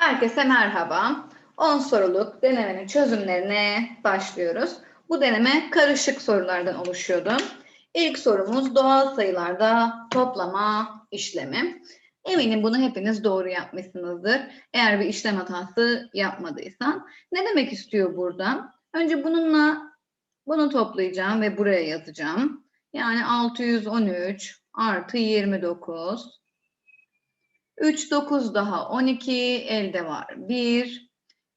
Herkese merhaba. 10 soruluk denemenin çözümlerine başlıyoruz. Bu deneme karışık sorulardan oluşuyordu. İlk sorumuz doğal sayılarda toplama işlemi. Eminim bunu hepiniz doğru yapmışsınızdır. Eğer bir işlem hatası yapmadıysan. Ne demek istiyor burada? Önce bununla bunu toplayacağım ve buraya yazacağım. Yani 613 artı 29 3, 9 daha 12, elde var 1.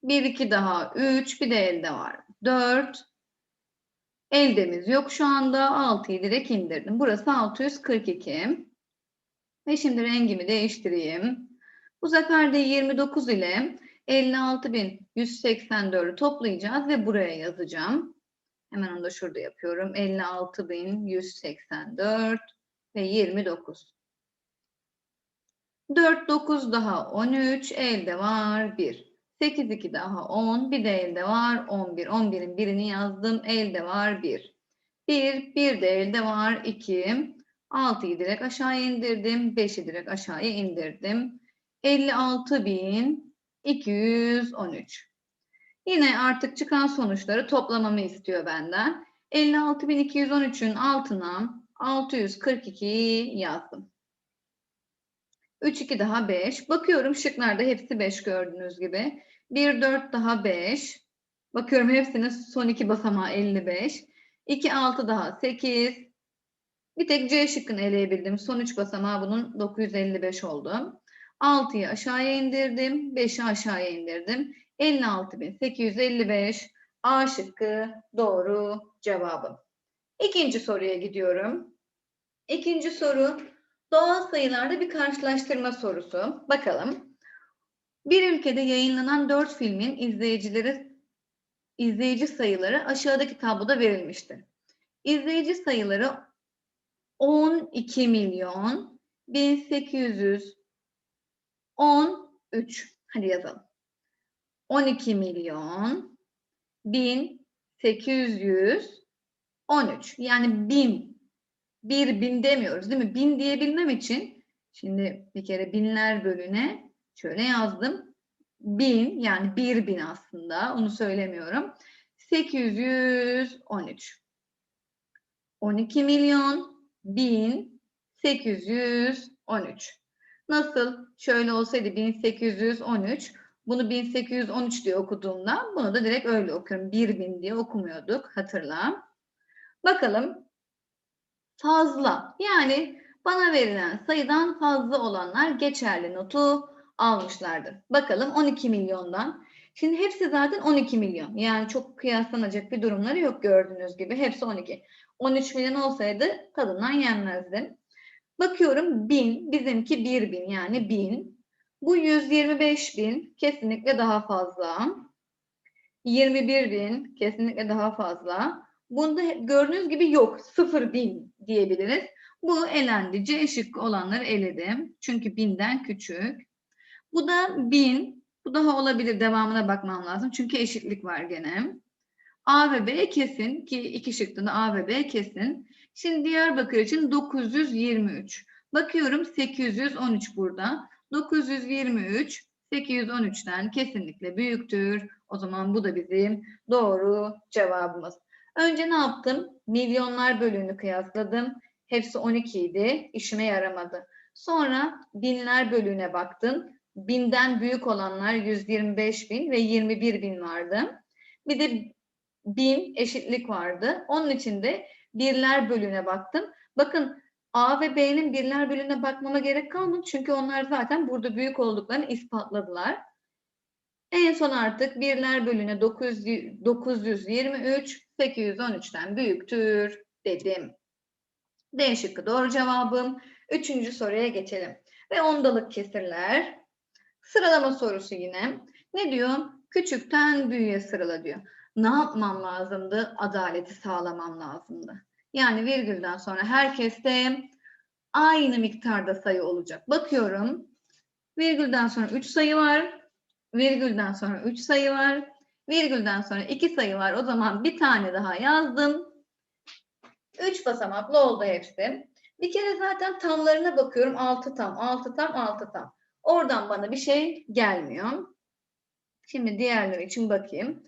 1, 2 daha 3, bir de elde var 4. Eldemiz yok şu anda. 6'yı direkt indirdim. Burası 642. Ve şimdi rengimi değiştireyim. Bu sefer de 29 ile 56.184'ü toplayacağız ve buraya yazacağım. Hemen onu da şurada yapıyorum. 56.184 ve 29. 4, 9 daha 13, elde var 1. 8, 2 daha 10, bir de elde var 11. 11'in birini yazdım, elde var 1. 1, bir de elde var 2. 6'yı direkt aşağıya indirdim, 5'i direkt aşağıya indirdim. 56.213. Yine artık çıkan sonuçları toplamamı istiyor benden. 56.213'ün altına 642 yazdım. 3, 2 daha 5. Bakıyorum şıklarda hepsi 5 gördüğünüz gibi. 1, 4 daha 5. Bakıyorum hepsinin son iki basamağı 55. 2, 6 daha 8. Bir tek C şıkkını eleyebildim. Son 3 basamağı bunun 955 oldu. 6'yı aşağıya indirdim. 5'i aşağıya indirdim. 56.855 A şıkkı doğru cevabım. İkinci soruya gidiyorum. İkinci soru Doğal sayılarda bir karşılaştırma sorusu. Bakalım. Bir ülkede yayınlanan dört filmin izleyicileri izleyici sayıları aşağıdaki tabloda verilmiştir. İzleyici sayıları 12 milyon 1813 hadi yazalım. 12 milyon 1813 yani 1000 bir bin demiyoruz değil mi? Bin diyebilmem için şimdi bir kere binler bölüne şöyle yazdım. Bin yani bir bin aslında onu söylemiyorum. 813. 12 milyon bin 813. Nasıl? Şöyle olsaydı 1813 bunu 1813 diye okuduğumda bunu da direkt öyle okuyorum. 1000 diye okumuyorduk hatırla. Bakalım fazla. Yani bana verilen sayıdan fazla olanlar geçerli notu almışlardır. Bakalım 12 milyondan. Şimdi hepsi zaten 12 milyon. Yani çok kıyaslanacak bir durumları yok gördüğünüz gibi. Hepsi 12. 13 milyon olsaydı tadından yenmezdi. Bakıyorum 1000, bizimki 1000 yani 1000. Bu 125 bin kesinlikle daha fazla. 21 bin kesinlikle daha fazla. Bunda gördüğünüz gibi yok. 0 bin diyebiliriz. Bu elendi. C şıkkı olanları eledim. Çünkü binden küçük. Bu da bin. Bu daha olabilir. Devamına bakmam lazım. Çünkü eşitlik var gene. A ve B kesin ki iki şıkta A ve B kesin. Şimdi Diyarbakır için 923. Bakıyorum 813 burada. 923 813'ten kesinlikle büyüktür. O zaman bu da bizim doğru cevabımız. Önce ne yaptım? Milyonlar bölüğünü kıyasladım. Hepsi 12 idi. İşime yaramadı. Sonra binler bölüğüne baktım. Binden büyük olanlar 125 bin ve 21 bin vardı. Bir de bin eşitlik vardı. Onun için de birler bölüğüne baktım. Bakın A ve B'nin birler bölüğüne bakmama gerek kalmadı. Çünkü onlar zaten burada büyük olduklarını ispatladılar. En son artık birler bölüne 900, 923 813'ten büyüktür dedim. D şıkkı doğru cevabım. Üçüncü soruya geçelim. Ve ondalık kesirler. Sıralama sorusu yine. Ne diyor? Küçükten büyüğe sırala diyor. Ne yapmam lazımdı? Adaleti sağlamam lazımdı. Yani virgülden sonra herkeste aynı miktarda sayı olacak. Bakıyorum. Virgülden sonra 3 sayı var. Virgülden sonra 3 sayı var. Virgülden sonra 2 sayı var. O zaman bir tane daha yazdım. 3 basamaklı oldu hepsi. Bir kere zaten tamlarına bakıyorum. 6 tam, 6 tam, 6 tam. Oradan bana bir şey gelmiyor. Şimdi diğerleri için bakayım.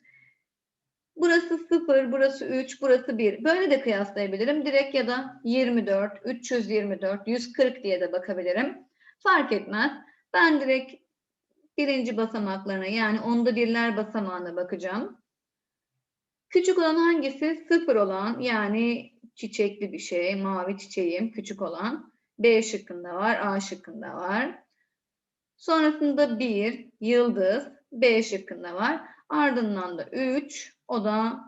Burası 0, burası 3, burası 1. Böyle de kıyaslayabilirim. Direkt ya da 24, 324, 140 diye de bakabilirim. Fark etmez. Ben direkt birinci basamaklarına yani onda birler basamağına bakacağım. Küçük olan hangisi? Sıfır olan yani çiçekli bir şey, mavi çiçeğim küçük olan. B şıkkında var, A şıkkında var. Sonrasında 1, yıldız, B şıkkında var. Ardından da 3, o da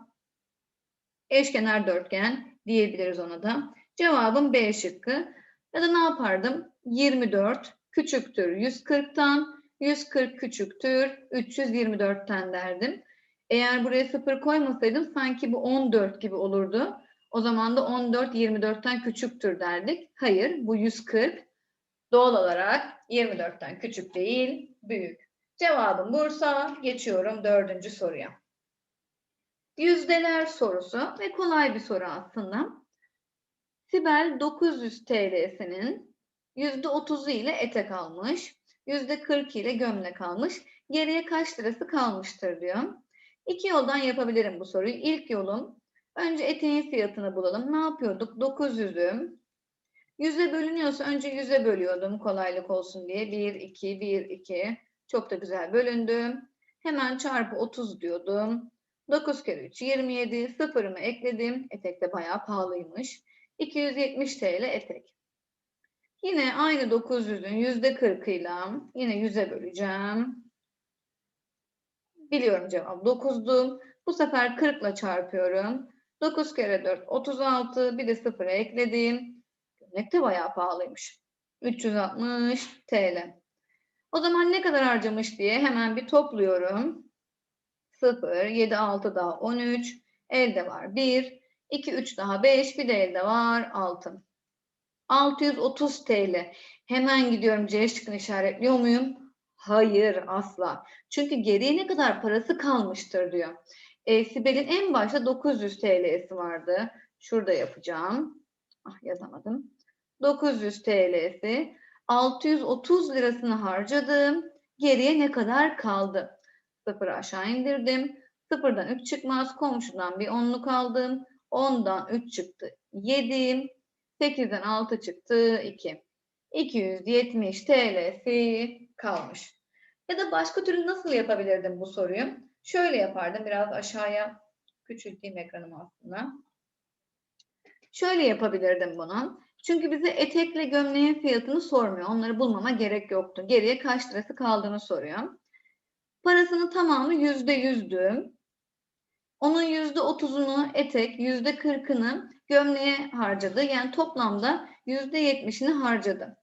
eşkenar dörtgen diyebiliriz ona da. Cevabım B şıkkı. Ya da ne yapardım? 24 küçüktür 140'tan, 140 küçüktür 324'ten derdim. Eğer buraya 0 koymasaydım sanki bu 14 gibi olurdu. O zaman da 14 24'ten küçüktür derdik. Hayır bu 140 doğal olarak 24'ten küçük değil büyük. Cevabım Bursa. Geçiyorum dördüncü soruya. Yüzdeler sorusu ve kolay bir soru aslında. Sibel 900 TL'sinin %30'u ile etek almış, %40 ile gömlek almış. Geriye kaç lirası kalmıştır diyor. İki yoldan yapabilirim bu soruyu. İlk yolum önce eteğin fiyatını bulalım. Ne yapıyorduk? 900'ü 100'e bölünüyorsa önce 100'e bölüyordum kolaylık olsun diye. 1, 2, 1, 2. Çok da güzel bölündüm. Hemen çarpı 30 diyordum. 9 kere 3 27. Sıfırımı ekledim. Etek de bayağı pahalıymış. 270 TL etek. Yine aynı 900'ün yüzde 40'ıyla yine 100'e böleceğim. Biliyorum cevap 9'du. Bu sefer 40 ile çarpıyorum. 9 kere 4 36. Bir de 0'a ekledim. Gömlek de bayağı pahalıymış. 360 TL. O zaman ne kadar harcamış diye hemen bir topluyorum. 0, 7, 6 daha 13. Elde var 1, 2, 3 daha 5. Bir de elde var 6. 630 TL. Hemen gidiyorum C şıkkını işaretliyor muyum? Hayır asla. Çünkü geriye ne kadar parası kalmıştır diyor. E, Sibel'in en başta 900 TL'si vardı. Şurada yapacağım. Ah yazamadım. 900 TL'si. 630 lirasını harcadım. Geriye ne kadar kaldı? Sıfırı aşağı indirdim. Sıfırdan 3 çıkmaz. Komşudan bir onluk aldım. 10'dan 3 çıktı. 7. 8'den 6 çıktı 2. 270 TL'si kalmış. Ya da başka türlü nasıl yapabilirdim bu soruyu? Şöyle yapardım. Biraz aşağıya küçülteyim ekranımı aslında. Şöyle yapabilirdim bunu. Çünkü bize etekle gömleğin fiyatını sormuyor. Onları bulmama gerek yoktu. Geriye kaç lirası kaldığını soruyor. Parasının tamamı yüzde yüzdü. Onun yüzde otuzunu etek, yüzde kırkını gömleğe harcadı. Yani toplamda yüzde yetmişini harcadı.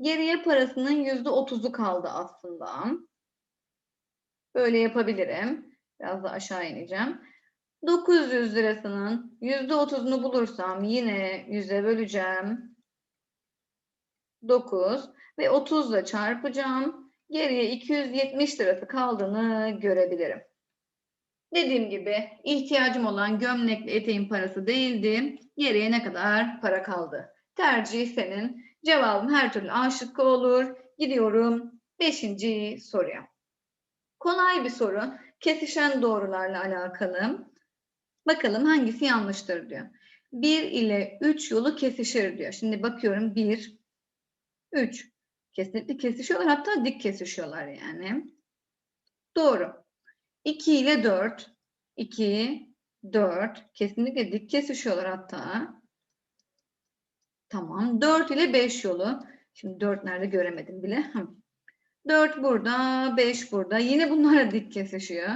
Geriye parasının yüzde otuzu kaldı aslında. Böyle yapabilirim. Biraz da aşağı ineceğim. 900 lirasının yüzde otuzunu bulursam yine yüze böleceğim. 9 ve 30 ile çarpacağım. Geriye 270 lirası kaldığını görebilirim. Dediğim gibi ihtiyacım olan gömlekli eteğin parası değildi. Geriye ne kadar para kaldı? Tercih senin. Cevabım her türlü A olur. Gidiyorum 5. soruya. Kolay bir soru. Kesişen doğrularla alakalı. Bakalım hangisi yanlıştır diyor. 1 ile 3 yolu kesişir diyor. Şimdi bakıyorum 1, 3. Kesinlikle kesişiyorlar. Hatta dik kesişiyorlar yani. Doğru. 2 ile 4. 2, 4. Kesinlikle dik kesişiyorlar hatta. Tamam. 4 ile 5 yolu. Şimdi 4 nerede göremedim bile. 4 burada, 5 burada. Yine bunlar dik kesişiyor.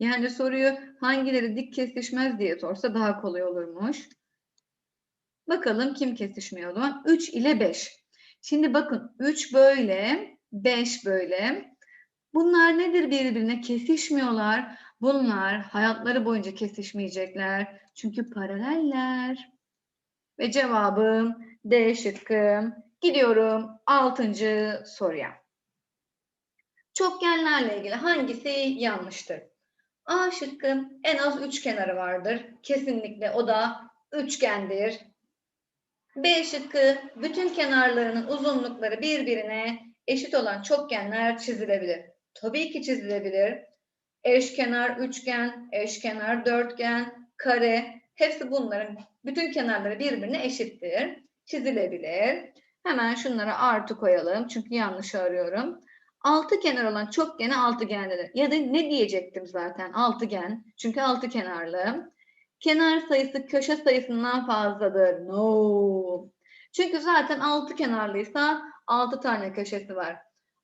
Yani soruyu hangileri dik kesişmez diye sorsa daha kolay olurmuş. Bakalım kim kesişmiyor o zaman? 3 ile 5. Şimdi bakın 3 böyle, 5 böyle. Bunlar nedir birbirine? Kesişmiyorlar. Bunlar hayatları boyunca kesişmeyecekler. Çünkü paraleller. Ve cevabım D şıkkı. Gidiyorum 6. soruya. Çokgenlerle ilgili hangisi yanlıştır? A şıkkı en az üç kenarı vardır. Kesinlikle o da üçgendir. B şıkkı bütün kenarlarının uzunlukları birbirine eşit olan çokgenler çizilebilir. Tabii ki çizilebilir. Eşkenar üçgen, eşkenar dörtgen, kare hepsi bunların bütün kenarları birbirine eşittir. Çizilebilir. Hemen şunlara artı koyalım çünkü yanlış arıyorum. Altı kenar olan çokgene altıgen denir. Ya da ne diyecektim zaten altıgen. Çünkü altı kenarlı. Kenar sayısı köşe sayısından fazladır. No. Çünkü zaten altı kenarlıysa altı tane köşesi var.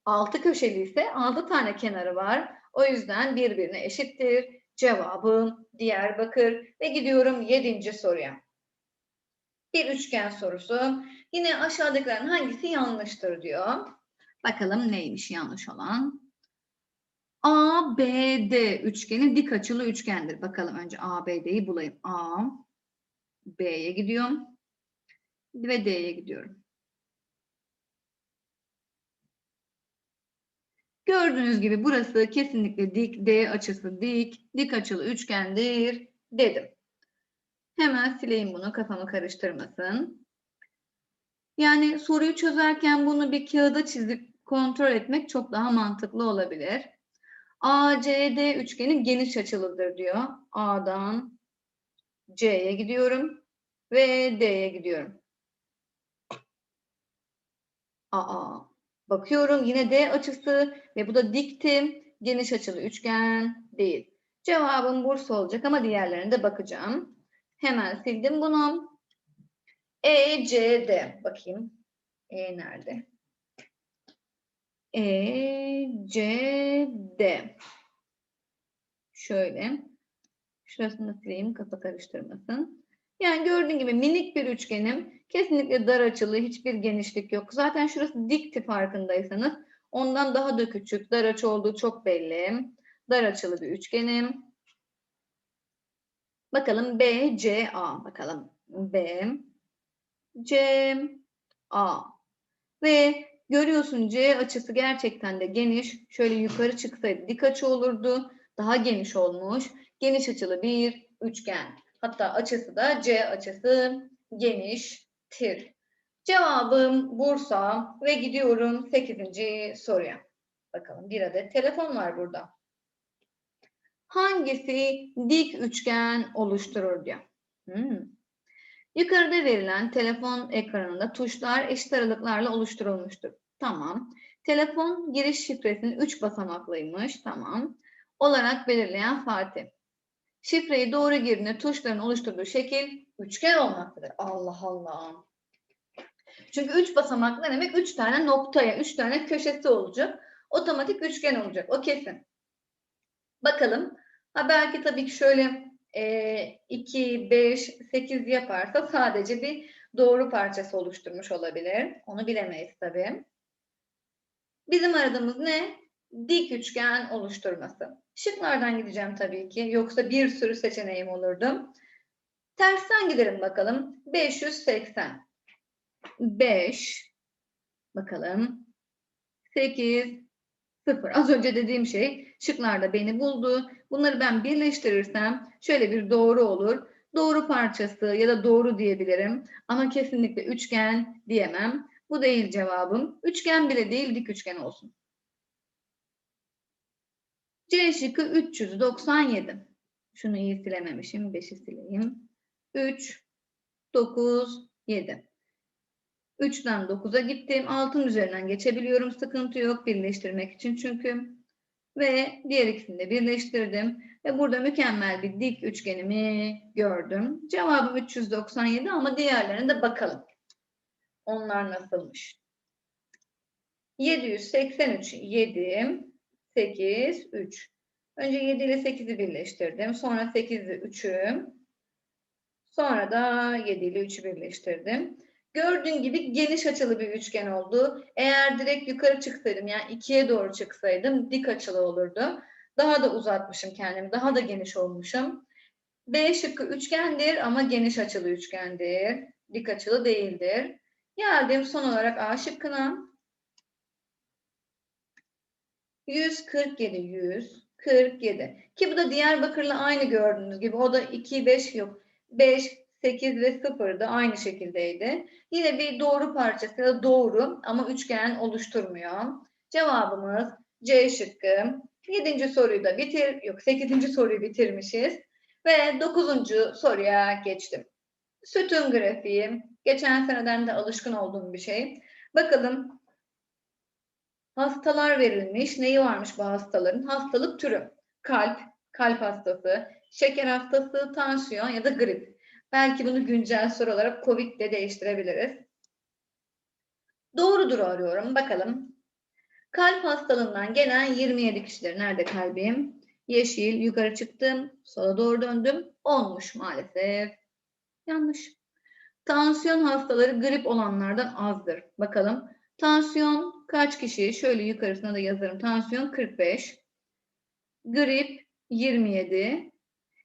Altı köşeli ise altı tane kenarı var. O yüzden birbirine eşittir. Cevabım Diyarbakır ve gidiyorum yedinci soruya. Bir üçgen sorusu. Yine aşağıdakilerin hangisi yanlıştır diyor. Bakalım neymiş yanlış olan. ABD üçgeni dik açılı üçgendir. Bakalım önce ABD'yi bulayım. A, B'ye gidiyorum ve D'ye gidiyorum. Gördüğünüz gibi burası kesinlikle dik, D açısı dik, dik açılı üçgendir dedim. Hemen sileyim bunu kafamı karıştırmasın. Yani soruyu çözerken bunu bir kağıda çizip kontrol etmek çok daha mantıklı olabilir. ACD üçgeni geniş açılıdır diyor. A'dan C'ye gidiyorum ve D'ye gidiyorum. Aa, bakıyorum yine D açısı ve bu da dikti. Geniş açılı üçgen değil. Cevabım Bursa olacak ama diğerlerine de bakacağım. Hemen sildim bunu. ECD. Bakayım. E nerede? ECD. Şöyle. Şurasını sileyim kafa karıştırmasın. Yani gördüğün gibi minik bir üçgenim. Kesinlikle dar açılı, hiçbir genişlik yok. Zaten şurası dikti farkındaysanız. Ondan daha da küçük, dar açı olduğu çok belli. Dar açılı bir üçgenim. Bakalım B, C, A. Bakalım B, C, A. Ve görüyorsun C açısı gerçekten de geniş. Şöyle yukarı çıksaydı dik açı olurdu. Daha geniş olmuş. Geniş açılı bir üçgen. Hatta açısı da C açısı geniştir. Cevabım Bursa ve gidiyorum 8. soruya. Bakalım bir adet telefon var burada. Hangisi dik üçgen oluşturur diyor. Hmm. Yukarıda verilen telefon ekranında tuşlar eşit aralıklarla oluşturulmuştur. Tamam. Telefon giriş şifresinin 3 basamaklıymış. Tamam. Olarak belirleyen Fatih. Şifreyi doğru girdiğinde tuşların oluşturduğu şekil üçgen olmaktadır. Allah Allah. Çünkü 3 basamaklı ne demek? 3 tane noktaya, 3 tane köşesi olacak. Otomatik üçgen olacak. O kesin. Bakalım. Ha belki tabii ki şöyle e, 2, 5, 8 yaparsa sadece bir doğru parçası oluşturmuş olabilir. Onu bilemeyiz tabii. Bizim aradığımız ne? Dik üçgen oluşturması. Şıklardan gideceğim tabii ki. Yoksa bir sürü seçeneğim olurdu. Tersten gidelim bakalım. 580. 5. Bakalım. 8. 0. Az önce dediğim şey şıklarda beni buldu. Bunları ben birleştirirsem şöyle bir doğru olur. Doğru parçası ya da doğru diyebilirim. Ama kesinlikle üçgen diyemem. Bu değil cevabım. Üçgen bile değil dik üçgen olsun. C şıkkı 397. Şunu iyi silememişim. 5'i sileyim. 3, 9, 7. 3'ten 9'a gittim. 6'ın üzerinden geçebiliyorum. Sıkıntı yok birleştirmek için çünkü. Ve diğer ikisini de birleştirdim. Ve burada mükemmel bir dik üçgenimi gördüm. Cevabım 397 ama diğerlerine de bakalım. Onlar nasılmış? 783, 7, 8, 3. Önce 7 ile 8'i birleştirdim. Sonra 8 ile 3'ü. Sonra da 7 ile 3'ü birleştirdim. Gördüğün gibi geniş açılı bir üçgen oldu. Eğer direkt yukarı çıksaydım yani ikiye doğru çıksaydım dik açılı olurdu. Daha da uzatmışım kendimi. Daha da geniş olmuşum. B şıkkı üçgendir ama geniş açılı üçgendir. Dik açılı değildir. Geldim son olarak A şıkkına. 147, 147. Ki bu da Diyarbakır'la aynı gördüğünüz gibi. O da 2, 5 yok. 5, 8 ve 0 da aynı şekildeydi. Yine bir doğru parçası da doğru ama üçgen oluşturmuyor. Cevabımız C şıkkı. 7. soruyu da bitir, yok 8. soruyu bitirmişiz. Ve 9. soruya geçtim. Sütun grafiği. Geçen seneden de alışkın olduğum bir şey. Bakalım hastalar verilmiş. Neyi varmış bu hastaların? Hastalık türü. Kalp, kalp hastası, şeker hastası, tansiyon ya da grip. Belki bunu güncel soru olarak COVID de değiştirebiliriz. Doğrudur arıyorum. Bakalım. Kalp hastalığından gelen 27 kişiler. Nerede kalbim? Yeşil. Yukarı çıktım. Sola doğru döndüm. Olmuş maalesef. Yanlış. Tansiyon hastaları grip olanlardan azdır. Bakalım. Tansiyon kaç kişi? Şöyle yukarısına da yazarım. Tansiyon 45. Grip 27.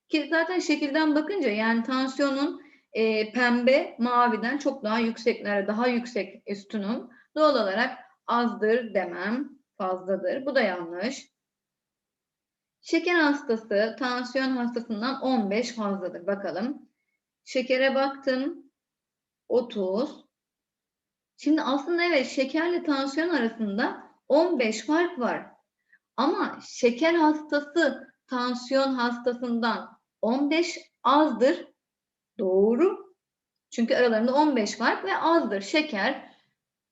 Ki zaten şekilden bakınca yani tansiyonun e, pembe maviden çok daha yükseklere, daha yüksek üstünün doğal olarak azdır demem, fazladır. Bu da yanlış. Şeker hastası tansiyon hastasından 15 fazladır. Bakalım. Şekere baktım. 30. Şimdi aslında evet şekerle tansiyon arasında 15 fark var. Ama şeker hastası tansiyon hastasından 15 azdır. Doğru. Çünkü aralarında 15 fark ve azdır. Şeker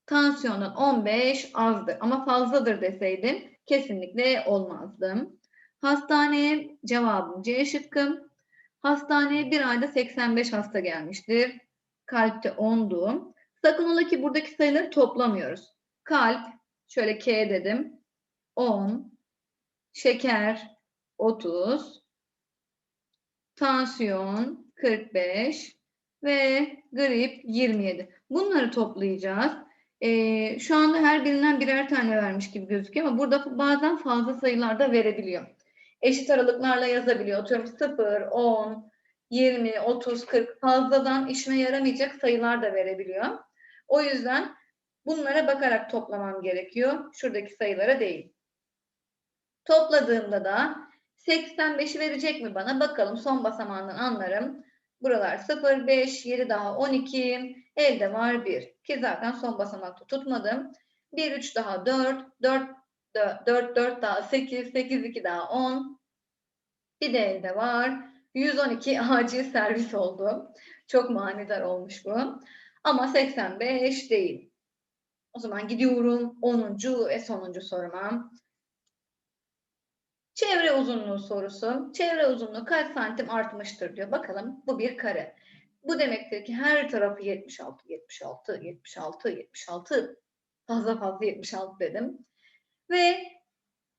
tansiyonun 15 azdır ama fazladır deseydim kesinlikle olmazdım. Hastaneye cevabım C şıkkı. Hastaneye bir ayda 85 hasta gelmiştir. Kalpte 10'du. Sakın ola ki buradaki sayıları toplamıyoruz. Kalp, şöyle K dedim. 10, şeker 30, tansiyon 45 ve grip 27. Bunları toplayacağız. Ee, şu anda her birinden birer tane vermiş gibi gözüküyor ama burada bazen fazla sayılar da verebiliyor. Eşit aralıklarla yazabiliyor. Atıyorum 0, 10, 20, 30, 40 fazladan işime yaramayacak sayılar da verebiliyor. O yüzden bunlara bakarak toplamam gerekiyor. Şuradaki sayılara değil. Topladığımda da 85'i verecek mi bana? Bakalım son basamağından anlarım. Buralar 0, 5, 7 daha 12. Elde var 1. Ki zaten son basamakta tutmadım. 1, 3 daha 4. 4, 4, 4 daha 8. 8, 2 daha 10. Bir de elde var. 112 acil servis oldu. Çok manidar olmuş bu. Ama 85 değil. O zaman gidiyorum 10. ve sonuncu soruma. Çevre uzunluğu sorusu. Çevre uzunluğu kaç santim artmıştır diyor. Bakalım bu bir kare. Bu demektir ki her tarafı 76, 76, 76, 76. Fazla fazla 76 dedim. Ve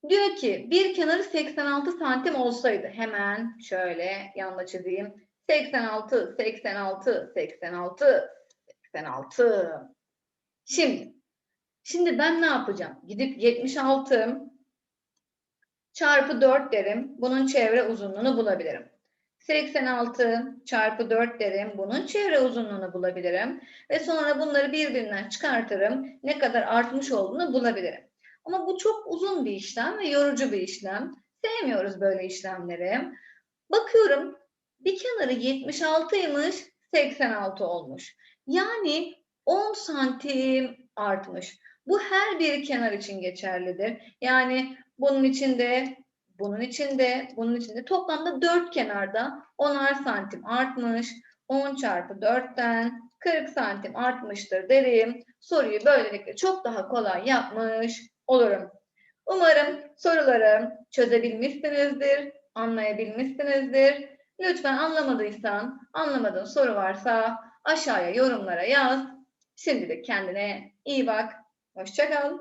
diyor ki bir kenarı 86 santim olsaydı hemen şöyle yanına çizeyim. 86, 86, 86, 86. Şimdi, şimdi ben ne yapacağım? Gidip 76 çarpı 4 derim. Bunun çevre uzunluğunu bulabilirim. 86 çarpı 4 derim. Bunun çevre uzunluğunu bulabilirim. Ve sonra bunları birbirinden çıkartırım. Ne kadar artmış olduğunu bulabilirim. Ama bu çok uzun bir işlem ve yorucu bir işlem. Sevmiyoruz böyle işlemleri. Bakıyorum bir kenarı 76'ymış 86 olmuş. Yani 10 santim artmış. Bu her bir kenar için geçerlidir. Yani bunun içinde, bunun içinde, bunun içinde toplamda 4 kenarda 10'ar santim artmış. 10 çarpı 4'ten 40 santim artmıştır derim. Soruyu böylelikle çok daha kolay yapmış olurum. Umarım soruları çözebilmişsinizdir, anlayabilmişsinizdir. Lütfen anlamadıysan, anlamadığın soru varsa aşağıya yorumlara yaz. Şimdilik kendine iyi bak. Hoşçakal.